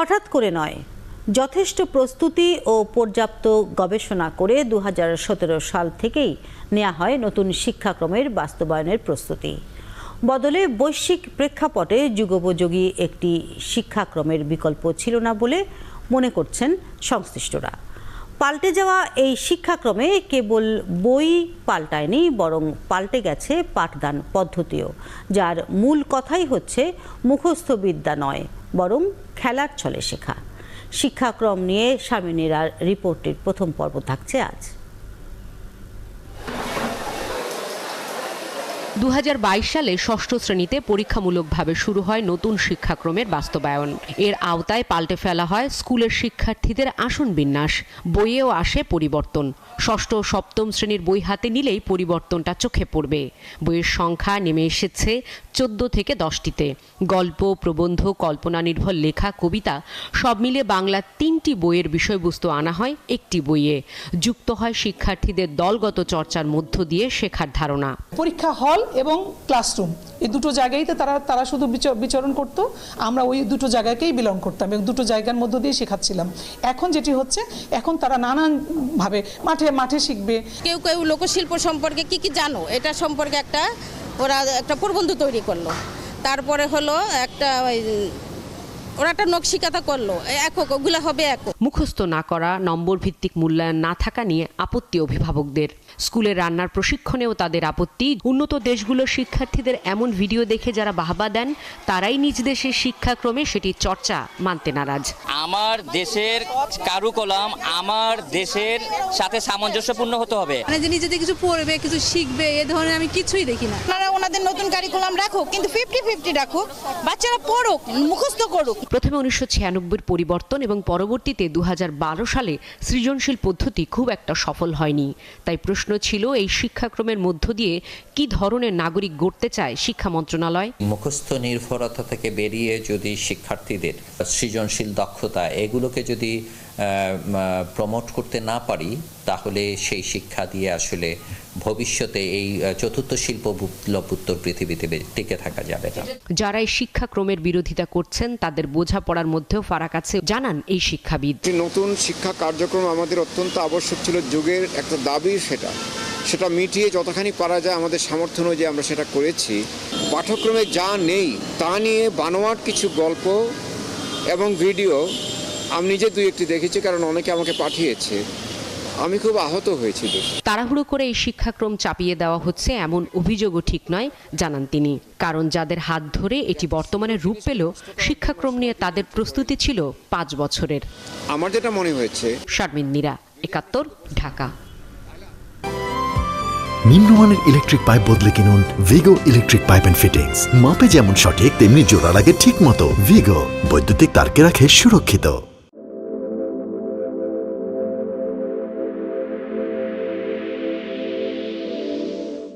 হঠাৎ করে নয়। যথেষ্ট প্রস্তুতি ও পর্যাপ্ত গবেষণা করে দু হাজার সতেরো সাল থেকেই নেওয়া হয় নতুন শিক্ষাক্রমের বাস্তবায়নের প্রস্তুতি। বদলে বৈশ্বিক প্রেক্ষাপটে যুগোপযোগী একটি শিক্ষাক্রমের বিকল্প ছিল না বলে মনে করছেন সংশ্লিষ্টরা। পাল্টে যাওয়া এই শিক্ষাক্রমে কেবল বই পাল্টায়নি, বরং পাল্টে গেছে পাঠদান পদ্ধতিও, যার মূল কথাই হচ্ছে মুখস্থ বিদ্যা নয়। বরং খেলার ছলে শেখা। শিক্ষাক্রম নিয়ে স্বামীনিরার রিপোর্টের প্রথম পর্ব থাকছে আজ। দু হাজার বাইশ সালে ষষ্ঠ শ্রেণীতে পরীক্ষামূলকভাবে শুরু হয় নতুন শিক্ষাক্রমের বাস্তবায়ন। এর আওতায় পাল্টে ফেলা হয় স্কুলের শিক্ষার্থীদের আসন বিন্যাস। বইয়েও আসে পরিবর্তন। ষষ্ঠ ও সপ্তম শ্রেণির বই হাতে নিলেই পরিবর্তনটা চোখে পড়বে। বইয়ের সংখ্যা নেমে এসেছে চোদ্দ থেকে দশটিতে। গল্প, প্রবন্ধ কল্পনা নির্ভর লেখা, কবিতা সব মিলে বাংলা তিনটি বইয়ের বিষয়বস্তু আনা হয় একটি বইয়ে। যুক্ত হয় শিক্ষার্থীদের দলগত চর্চার মধ্য দিয়ে শেখার ধারণা। পরীক্ষা হল এবং ক্লাসরুম। এই দুটো জায়গায়তে তারা তারা শুধু বিচ- বিচরণ করতো। আমরা ওই দুটো জায়গাকেই বিলং করতাম এবং দুটো জায়গার মধ্য দিয়ে শেখাচ্ছিলাম। এখন যেটি হচ্ছে, এখন তারা নানানভাবে মাঠে মাঠে শিখবে। কেউ কেউ লোকশিল্প সম্পর্কে কি কি জানো? এটা সম্পর্কে একটা, ওরা একটা প্রবন্ধ তৈরি করল। তারপরে হলো একটা ওরা একটা নকশিকাতা করল একক ওগুলো হবে একক মুখস্থ না করা নম্বর ভিত্তিক মূল্যায়ন না থাকা নিয়ে আপত্তি অভিভাবকদের। স্কুলে রান্নার প্রশিক্ষণেও তাদের আপত্তি। উন্নত দেশগুলোর শিক্ষার্থীদের এমন ভিডিও দেখে যারা বাহবা দেন তারাই নিজ দেশের শিক্ষাক্রমে সেটি চর্চা মানতে নারাজ। আমার দেশের কারুকলাম আমার দেশের সাথে সামঞ্জস্যপূর্ণ হতে হবে। মানে যে নিজেদের কিছু পড়বে কিছু শিখবে এ ধরনের আমি কিছুই দেখি না। আপনারা ওনাদের নতুন কারিকুলাম রাখুক কিন্তু ফিফটি ফিফটি রাখুক। বাচ্চারা পড়ুক মুখস্থ করুক। প্রথমে উনিশশো ছিয়ানব্বইয়ের পরিবর্তন এবং পরবর্তীতে দু হাজার বারো সালে সৃজনশীল পদ্ধতি খুব একটা সফল হয়নি। তাই প্রশ্ন ছিল এই শিক্ষাক্রমের মধ্য দিয়ে কি ধরনের নাগরিক গড়তে চায় শিক্ষা মন্ত্রণালয়? মুখস্থ নির্ভরতা থেকে বেরিয়ে যদি শিক্ষার্থীদের সৃজনশীল দক্ষতা এগুলোকে যদি প্রমোট করতে না পারি, তাহলে সেই শিক্ষা দিয়ে আসলে ভবিষ্যতে এই চতুর্থ শিল্প বিপ্লব উত্তর পৃথিবীতে টিকে থাকা যাবে না। যারা এই শিক্ষাক্রমের বিরোধিতা করছেন তাদের বোঝাপড়ার মধ্যেও ফারাক আছে। জানান এই শিক্ষাবিদ। একটি নতুন শিক্ষা কার্যক্রম আমাদের অত্যন্ত আবশ্যক ছিল যুগের একটা দাবি সেটা। সেটা মিটিয়ে যতখানি পারা যায় আমাদের সামর্থ্য অনুযায়ী আমরা সেটা করেছি। পাঠ্যক্রমে যা নেই তা নিয়ে বানোয়াট কিছু গল্প এবং ভিডিও আমি নিজে দুই একটি দেখেছি কারণ অনেকে আমাকে পাঠিয়েছে। আমি খুব আহত হয়েছি তাড়াহুড়ো করে এই শিক্ষাক্রম চাপিয়ে দেওয়া হচ্ছে এমন অভিযোগও ঠিক নয় জানান তিনি। কারণ যাদের হাত ধরে এটি বর্তমানে রূপ পেল শিক্ষাক্রম নিয়ে তাদের প্রস্তুতি ছিল পাঁচ বছরের। আমার যেটা মনে হয়েছে শারমিন নীরা একাত্তর ঢাকা। নিম্নমানের ইলেকট্রিক পাইপ বদলে কিনুন Vigo electric pipe and fittings মাপে যেমন সঠিক তেমনি জোড়া লাগে ঠিক মতো ভিগো বৈদ্যুতিক তারকে রাখে সুরক্ষিত।